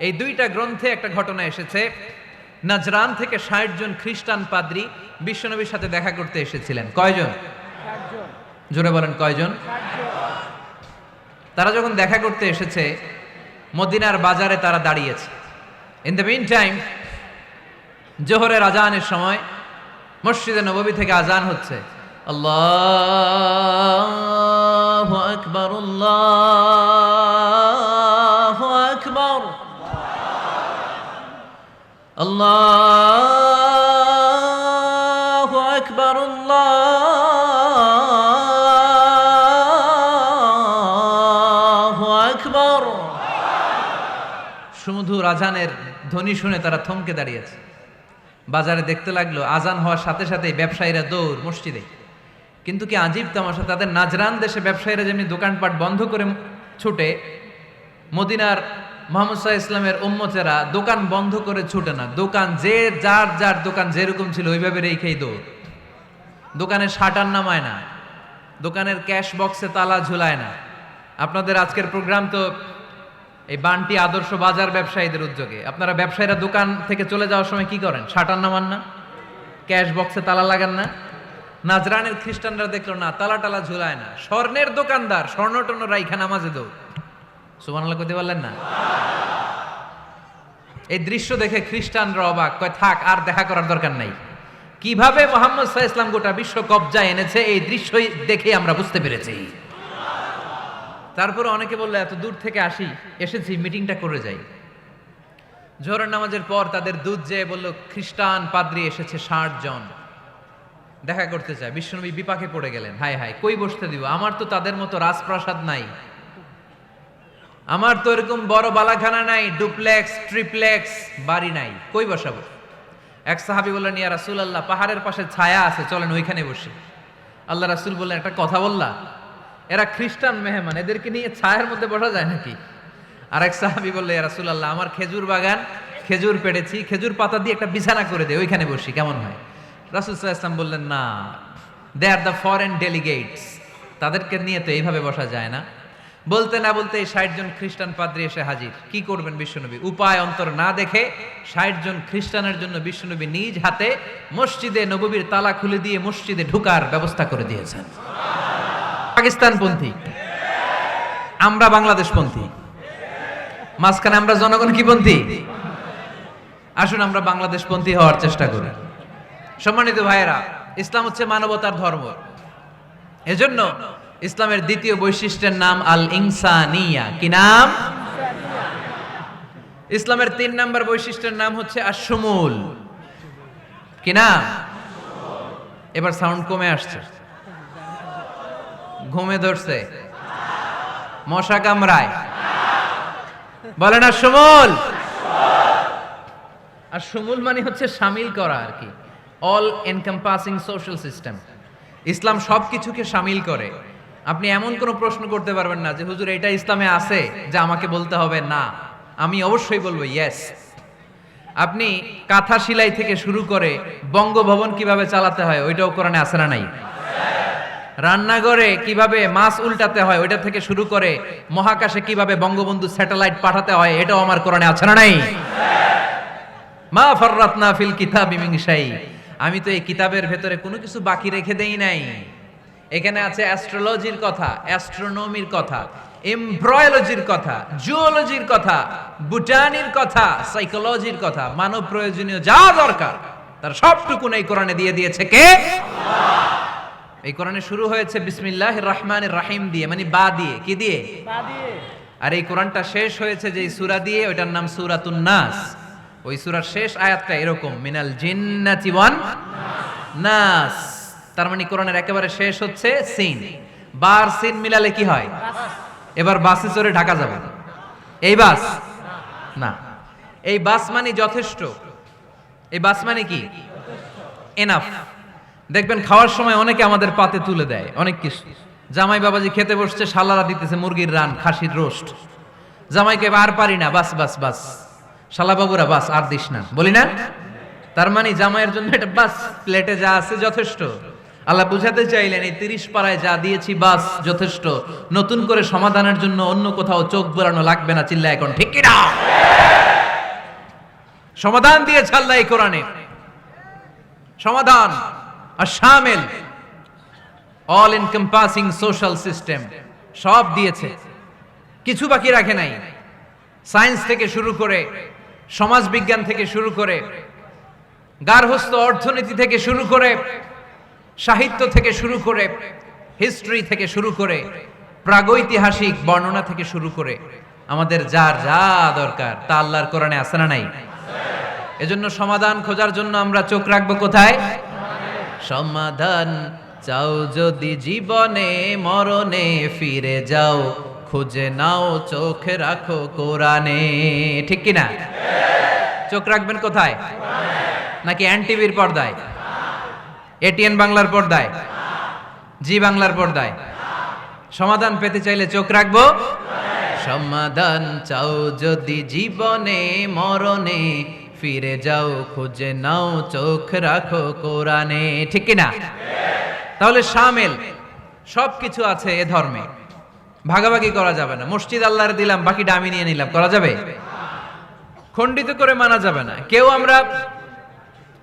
এই দুইটা গ্রন্থে একটা ঘটনা এসেছে। নাজরান থেকে ষাট জন খ্রিস্টান পাদ্রী বিশ্বনবীর সাথে দেখা করতে এসেছিলেন। কয়জন? জোরে বলেন, কয়জন? তারা যখন দেখা করতে এসেছে, মদিনার বাজারে তারা দাঁড়িয়েছে। ইন দ্য মিন টাইম জোহরের আজানের সময় মসজিদে নববী থেকে আজান হচ্ছে। আল্লাহ আকবর, আল্লাহ আল্লাহ আকবর আল্লাহ আকবর সুমধুর আজানের ধ্বনি শুনে তারা থমকে দাঁড়িয়েছে। বাজারে দেখতে লাগল, আজান হওয়ার সাথে সাথে ব্যবসায়ীরা দৌড়, মসজিদে। কিন্তু কি আজীব তামাশা, তাদের নাজরান দেশে ব্যবসায়ীরা যেমনি দোকানপাট বন্ধ করে ছুটে, মদিনার মোহাম্মদ ইসলামের উম্মতেরা দোকান বন্ধ করে ছুটে না। দোকান যে যার যার দোকান যেরকম ছিল ওইভাবে রেখেই দৌড়। দোকানের শাটার নামায় না। দোকানের ক্যাশ বক্সে তালা ঝুলায় না। আপনাদের আজকের প্রোগ্রাম তো এই বানটি আদর্শ বাজার ব্যবসায়ীদের উদ্যোগে। আপনারা ব্যবসায়ীরা দোকান থেকে চলে যাওয়ার সময় কি করেন? শাটার নামান না? ক্যাশ বক্সে তালা লাগান না? নাজরানের খ্রিস্টানরা দেখল না, তালা টালা ঝুলায় না। স্বর্ণের দোকানদার, স্বর্ণ টর্ণ রাইখা নামাজে দৌ সুবহানাল্লাহ কইতে পারলেন না? এই দৃশ্য দেখে খ্রিস্টানরা অবাক, কয়, থাক, আর দেখা করার দরকার নাই। কীভাবে মোহাম্মদ সাহা ইসলাম গোটা বিশ্ব কবজায় এনেছে, এই দৃশ্যই দেখে আমরা বুঝতে পেরেছি। তারপরে অনেকে বলল, এত দূর থেকে আসি, এসেছি, মিটিংটা করে যাই। জোহরের নামাজের পর তাদের দুধ যেয়ে বলল, খ্রিস্টান পাদ্রী এসেছে ষাট জন। দেখা করতে চায় বিশ্বনবী বিপাকে পড়ে গেলেন, হায় হায়, কই বসতে দিব? আমার তো তাদের মতো রাজপ্রাসাদ নাই। আমার তো এরকম বড় বালাখানা নাই, ডুপ্লেক্স, ট্রিপ্লেক্স, বাড়ি নাই। কই বসাবো? এক সাহাবি বললেন, ইয়া রাসুল আল্লাহ পাহাড়ের পাশে ছায়া আছে, চলেন ওইখানে বসি। আল্লাহ রাসুল বললেন, একটা কথা বললা, এরা খ্রিস্টান মেহমান, এদেরকে নিয়ে ছায়ের মধ্যে বসা যায় নাকি? আর এক সাহাবি বললে, ইয়া রাসুল আল্লাহ আমার খেজুর বাগান, খেজুর পেড়েছি, খেজুর পাতা দিয়ে একটা বিছানা করে দে, ওইখানে বসি, কেমন হয়? রাসুল সাল্লাহ ইসলাম বললেন, না, they are the foreign delegates, তাদেরকে নিয়ে তো এইভাবে বসা যায় না। বলতে না বলতে ষাট জন খ্রিস্টান পাদ্রী এসে হাজির। কি করবেন বিশ্বনবী? উপায় অন্তর না দেখে ষাট জন খ্রিস্টানের জন্য বিশ্বনবী নিজ হাতে মসজিদে নববীর তালা খুলে দিয়ে মসজিদে ঢুকার ব্যবস্থা করে দিয়েছেন। পাকিস্তানপন্থী। আমরা বাংলাদেশপন্থী। মাঝখানে আমরা জনগণ কি পন্থী? আসুন আমরা বাংলাদেশপন্থী হওয়ার চেষ্টা করি। সম্মানিত ভাইয়েরা, ইসলাম হচ্ছে মানবতার ধর্ম। এজন্য ইসলামের দ্বিতীয় বৈশিষ্ট্যের নাম আল ইনসানিয়া কি নাম? ইসলামের তিন নাম্বার বৈশিষ্ট্যের নাম হচ্ছে আসমুল কি নাম? এবার সাউন্ড কমে আসছে। ঘুমে ধরছে। মশা কামড়ায়। বলেন সুমুল আর সুমুল মানে হচ্ছে সামিল করা আর কি। All encompassing social system Islam সব কিছুকে সামিল করে। আপনি এমন কোনো প্রশ্ন করতে পারবেন না যে, হুজুর, এটা ইসলামে আছে যা আমাকে বলতে হবে? না। আমি অবশ্যই বলব ইয়েস আপনি কাঁথা সিলাই থেকে শুরু করে বঙ্গভবন কীভাবে চালাতে হয়, ওইটাও কোরআনে আসে না নাই? রান্নাঘরে কীভাবে মাছ উল্টাতে হয়, ওইটা থেকে শুরু করে মহাকাশে কীভাবে বঙ্গবন্ধু স্যাটেলাইট পাঠাতে হয়, এটাও আমার কোরআনে আছে না নাই? মা ফররাতনা ফিল কিতাব মিংসাই আমি তো এই কিতাবের ভেতরে কোনো কিছু বাকি রেখে দেই নাই। এখানে আছে অ্যাস্ট্রোলজির কথা অ্যাস্ট্রোনমির কথা এমব্রয়োলজির কথা জুওলজির কথা বুটানির কথা সাইকোলজির কথা মানব প্রয়োজনীয় যা দরকার তার সবটুকু এই কোরআনে দিয়ে দিয়েছে কে? এই কোরআনে শুরু হয়েছে বিসমিল্লাহ রহমান রাহিম দিয়ে মানে বা দিয়ে কি দিয়ে? আর এই কোরআনটা শেষ হয়েছে যে সুরা দিয়ে ওইটার নাম সুরাতুন নাস। ওই সুরার শেষ আয়াতটা এরকম মিনাল জিন্নাতি ওয়ান নাস। তার মানে কোরআনের একেবারে শেষ হচ্ছে সিন। বার সিন মিলালে কি হয়? এবার বাসে চড়ে ঢাকা যাবে। এই বাস? না। এই বাস মানে যথেষ্ট। এই বাস মানে কি? এনাফ দেখবেন খাওয়ার সময় অনেকে আমাদের পাতে তুলে দেয়, অনেক কিছু। জামাই বাবাজি খেতে বসছে, শালারা দিতেছে মুরগির রান, খাসির রোস্ট। জামাইকে আর পারি না, বাস বাস বাস। শালা বাবুরা, বাস, আর দিস না। বলি না? তার মানে জামাইয়ের জন্য এটা বাস, প্লেটে যা আছে যথেষ্ট। আল্লাহ বুঝাতে চাইলেন, এই তিরিশ পাড়ায় যা দিয়েছি, বাস, যথেষ্ট। নতুন করে সমাধানের জন্য অন্য কোথাও চোখ বোলানো লাগবে না চিল্লা এখন, ঠিক কিনা? সমাধান দিয়েছে আল্লাহ এই কোরআনে। সমাধান, আর শামিল অল এনকম্পাসিং সোশ্যাল সিস্টেম সব দিয়েছে। কিছু বাকি রাখে নাই। সায়েন্স থেকে শুরু করে সমাজ বিজ্ঞান থেকে শুরু করে গার্হস্থ অর্থনীতি থেকে শুরু করে সাহিত্য থেকে শুরু করে হিস্ট্রি থেকে শুরু করে, প্রাগৈতিহাসিক বর্ণনা থেকে শুরু করে, আমাদের যার যা দরকার, তা আল্লাহর কোরআনে আছে না নাই? এজন্য সমাধান খোঁজার জন্য আমরা চোখ রাখব কোথায়? সমাধান চাও যদি জীবনে, মরণে ফিরে যাও, খুঁজে নাও, চোখ রাখো কোরআনে। ঠিক কি না চোখ রাখবেন কোথায়? নাকি এন টিভির পর্দায়? এটিএন বাংলার পর্দায়। জি বাংলার পর্দায়। সমাধান পেতে চাইলে চোখ রাখব। সমাধান চাও যদি জীবনে, মরণে, ফিরে যাও, খুঁজে নাও, চোখ রাখো কোরআনে। ঠিক কি না তাহলে সামেল। সব কিছু আছে এ ধর্মে। ভাগাভাগি করা যাবে না। মসজিদ আল্লাহর দিলাম, বাকিটা আমি নিয়ে নিলাম। করা যাবে? খণ্ডিত করে মানা যাবে না। কেউ আমরা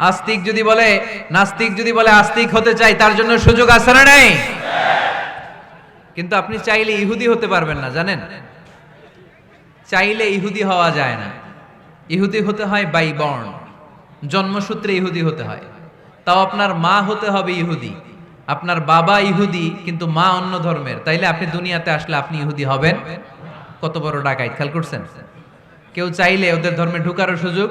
আস্তিক যদি বলে, নাস্তিক যদি বলে আস্তিক হতে চাই তার জন্য সুযোগ আছে না নাই? কিন্তু আপনি চাইলে ইহুদি হতে পারবেন না, জানেন? চাইলে ইহুদি হওয়া যায় না। ইহুদি হতে হয় বাই বর্ণ জন্মসূত্রে ইহুদি হতে হয়। তাও আপনার মা হতে হবে ইহুদি। আপনার বাবা ইহুদি, কিন্তু মা অন্য ধর্মের। তাইলে আপনি দুনিয়াতে আসলে আপনি ইহুদি হবেন? কত বড় ডাকাইত, খেয়াল করছেন? কেউ চাইলে ওদের ধর্মে ঢুকারও সুযোগ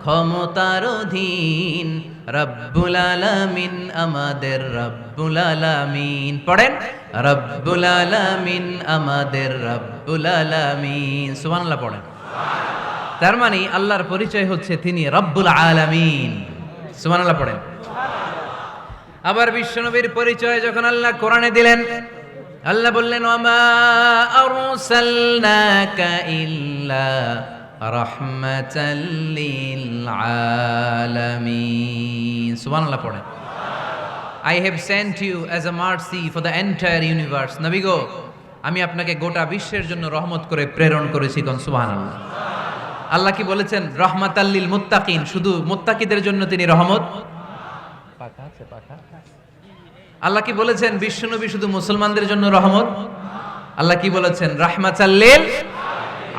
ক্ষমতার অধীন। রব্বুল আলামিন আমাদের রব্বুল আলামিন। পড়েন, রব্বুল আলামিন আমাদের রব্বুল আলামিন। সুবহানাল্লাহ পড়েন। তার মানে আল্লাহর পরিচয় হচ্ছে তিনি রব্বুল আলামিন। সুবহানাল্লাহ পড়েন। আবার বিশ্বনবীর পরিচয় যখন আল্লাহ কোরআনে দিলেন, আল্লাহ বললেন ওমা আরসালনাকা ইল্লা রাহমাতাল লিল আলামিন সুবহানাল্লাহ পড়েন। I have sent you as a mercy for the entire universe নবী গো, আমি আপনাকে গোটা বিশ্বের জন্য রহমত করে প্রেরণ করেছি কোন সুবহানাল্লাহ। আল্লাহ কি বলেছেন? রহমাতাল্লিল মুত্তাকিন শুধু মুত্তাকিদের জন্য তিনি রহমত? পাখা আছে পাখা আল্লাহ কি বলেছেন? বিশ্বনবী শুধু মুসলমানদের জন্য রহমত? আল্লাহ কি বলেছেন? রাহমাতাল্লিল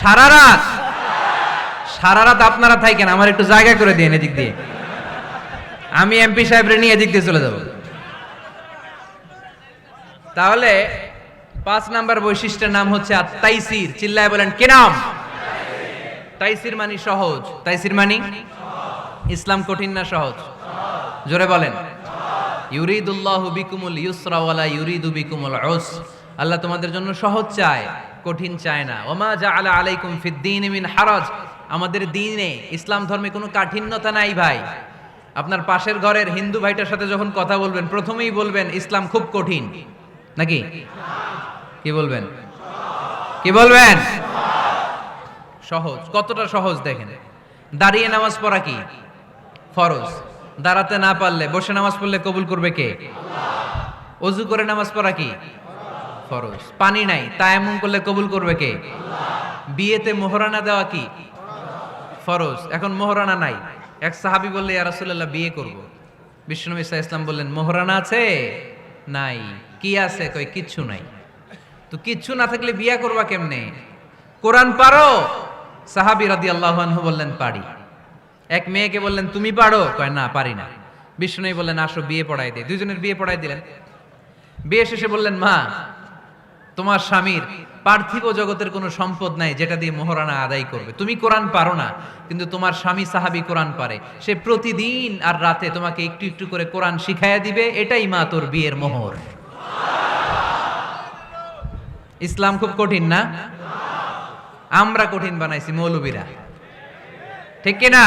সারা রাত। সারা রাত আপনারা থাকেন, আমার একটু জায়গা করে দিন এদিক দিয়ে। আমি এমপি সাহেবরে নিয়ে এদিক দিয়ে চলে যাব। তাহলে পাঁচ নাম্বার বৈশিষ্ট্যের নাম হচ্ছে আত্মাইসির চিল্লায় বলেন, কি নাম? তাইসির মানি সহজ। তাইসির মানি? ইসলাম কঠিন না সহজ? জোরে বলেন। ইউরিদুল্লাহ বিকুমুল ইউসরা ওয়ালা ইউরিদু বিকুমুল উস আল্লাহ তোমাদের জন্য সহজ চায়। কঠিন চায় না। ওমা জাআলা আলাইকুম ফিদ্দিন মিন হারাজ। আমাদের দিনে ইসলাম ধর্মে কোনো কাঠিন্যতা নাই ভাই। আপনার পাশের ঘরের হিন্দু ভাইটার সাথে যখন কথা বলবেন, প্রথমেই বলবেন, ইসলাম খুব কঠিন। নাকি? কি বলবেন? কি বলবেন? সহজ। কতটা সহজ দেখেন। দাঁড়িয়ে নামাজ পড়া কি? ফরজ। দাঁড়াতে না পারলে, বসে নামাজ পড়লে কবুল করবে কে? অজু করে নামাজ পড়া কি? ফরজ পানি নাই তায়াম্মুম করলে কবুল করবে কে? বিয়েতে মোহরানা দেওয়া কি? ফরজ। এখন মোহরানা নাই। এক সাহাবী বললে, ইয়া রাসূলুল্লাহ, বিয়ে করব। বিষ্ণু ইসা ইসলাম বললেন, মোহরানা আছে? নাই। কি আছে? কই, কিচ্ছু নাই। তো কিচ্ছু না থাকলে বিয়া করবা কেমনে? কোরআন পারো? সাহাবি রাদিয়াল্লাহু আনহু বললেন, পারি। এক মেয়েকে বললেন, তুমি পারো? কয়, না, পারি না। বিষ্ণু বললেন, আসো, বিয়ে পড়াই দে। দুইজনের বিয়ে পড়াই দিলেন। বিয়ে শেষে বললেন, মা তোমার স্বামীর পার্থিব জগতের কোনো সম্পদ নাই যেটা দিয়ে মোহরানা আদায় করবে। তুমি কোরআন পারো না, কিন্তু তোমার স্বামী সাহাবি কোরআন পারে। সে প্রতিদিন আর রাতে তোমাকে একটু একটু করে কোরআন শিখাইয়া দিবে, এটাই মা তোর বিয়ের মোহর। ইসলাম খুব কঠিন না? আমরা কঠিন বানাইছি মৌলবীরা। ঠিক কিনা?